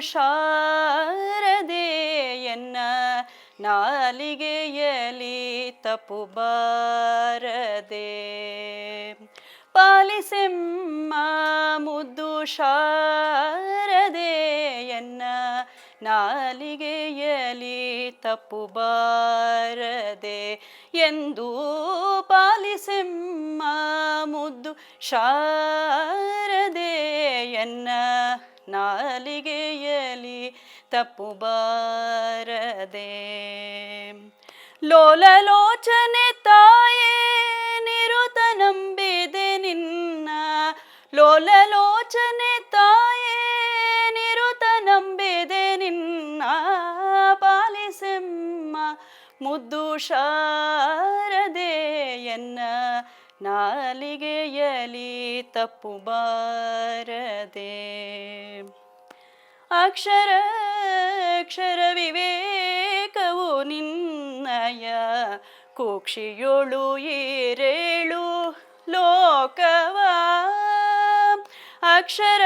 ಶಾರದೆಯನ್ನ ನಾಲಿಗೆಯಲಿ ತಪ್ಪು ಬಾರದೆ. ಪಾಲಿಸೆಮ್ಮ ಮುದ್ದು ಶಾರದೆಯನ್ನ ನಾಲಿಗೆಯಲಿ ತಪ್ಪು ಬಾರದೆ. ಎಂದು ಪಾಲಿಸೆಮ್ಮ ಮುದ್ದು ಶಾರದೆಯನ್ನ ನಾಲಿಗೆಯಲಿ ತಪ್ಪು ಬಾರದೆ. ಲೋಲಲೋಚನೆ ತಾಯೇ, ನಿರುತ ನಂಬಿದೆ ನಿನ್ನ. ಲೋಲಲೋಚನೆ ತಾಯೇ, ನಿರುತ ನಂಬಿದೆ ನಿನ್ನ. ಪಾಲಿಸೆಮ್ಮ ಮುದ್ದು ಶಾರದೆಯನ್ನ ನಾಲಿಗೆಯಲಿ ತಪ್ಪು ಬಾರದೆ ಅಕ್ಷರ ಅಕ್ಷರ ವಿವೇಕವು ನಿನ್ನಯ. ಕೋಕ್ಷಿಯೊಳು, ಏರೇಳು, ಲೋಕವ. ಅಕ್ಷರ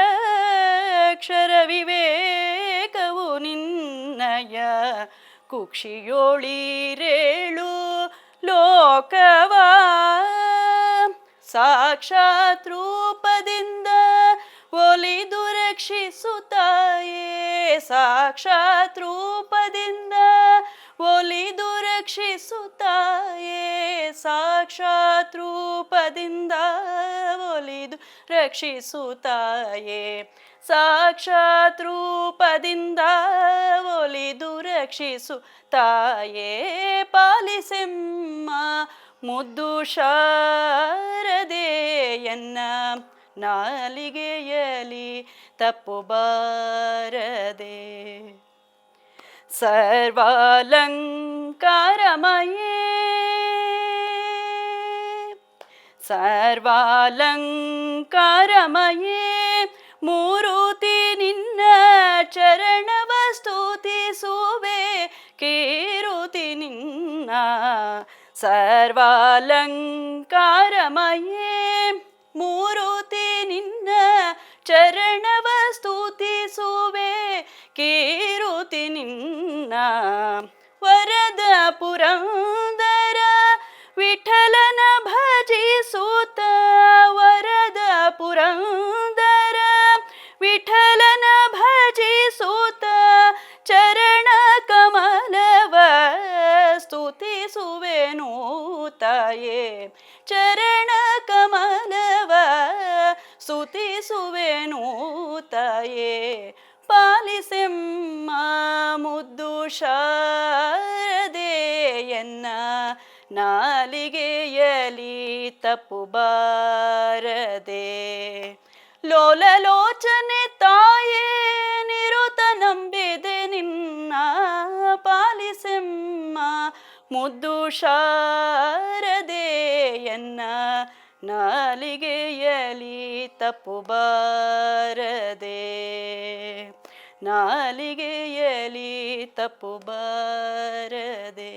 ಅಕ್ಷರ ವಿವೇಕವು ನಿನ್ನಯ. ಕುಕ್ಷಿಯೋಳಿರೇಳು ಲೋಕವ. ಸಾಕ್ಷಾತ್ ರೂಪದಿಂದ ಒಲಿದು ರಕ್ಷಿಸುತ್ತಾಯೇ ಸಾಕ್ಷಾತ್ ರೂಪದಿಂದ ಒಲಿದು ರಕ್ಷಿಸುತ್ತಾಯೇ ಸಾಕ್ಷಾತ್ ರೂಪದಿಂದ ಒಲಿದು ರಕ್ಷಿಸುತ್ತಾಯೇ ಸಾಕ್ಷಾತ್ ರೂಪದಿಂದ ಒಲಿದು ರಕ್ಷಿಸು ತಾಯೇ ಪಾಲಿಸೆಮ್ಮ ಮುದ್ದು ಶಾರದೆಯನ್ನ ನಾಲಿಗೆಯಲಿ ತಪ್ಪು ಬಾರದೆ. ಸರ್ವಾಲಂಕಾರಮಯೇ ಸರ್ವಾಲಂಕಾರಮಯೇ ಮೂರುತಿ ನಿನ್ನ ಚರಣವ ಸ್ತುತಿಸುವೆ ಕೀರುತಿ ನಿನ್ನ ಸರ್ವಾಲಂಕಾರಮಯೇ ಮೂರುತಿ ನಿನ್ನ ಚರಣವ ಸ್ತುತಿಸುವೆ ಕೀರುತಿ ನಿನ್ನ ವರದ ಪುರಂದರ ಸ್ತುತಿಸುವೆನು ತಾಯೇ ಚರಣ ಕಮಲವ ಸುತಿಸುವೆನು ತಾಯೇ ಪಾಲಿಸೆಮ್ಮ ಮುದ್ದು ಶಾರದೆಯನ್ನ ನಾಲಿಗೆಯಲಿ ತಪ್ಪು ಬಾರದೆ ಲೋಲಲೋಚನೆ ತಾಯೇ ಮುದ್ದು ಶಾರದೆಯನ್ನ ನಾಲಿಗೆಯಲಿ ತಪ್ಪು ಬಾರದೆ ನಾಲಿಗೆಯಲಿ ತಪ್ಪು ಬಾರದೆ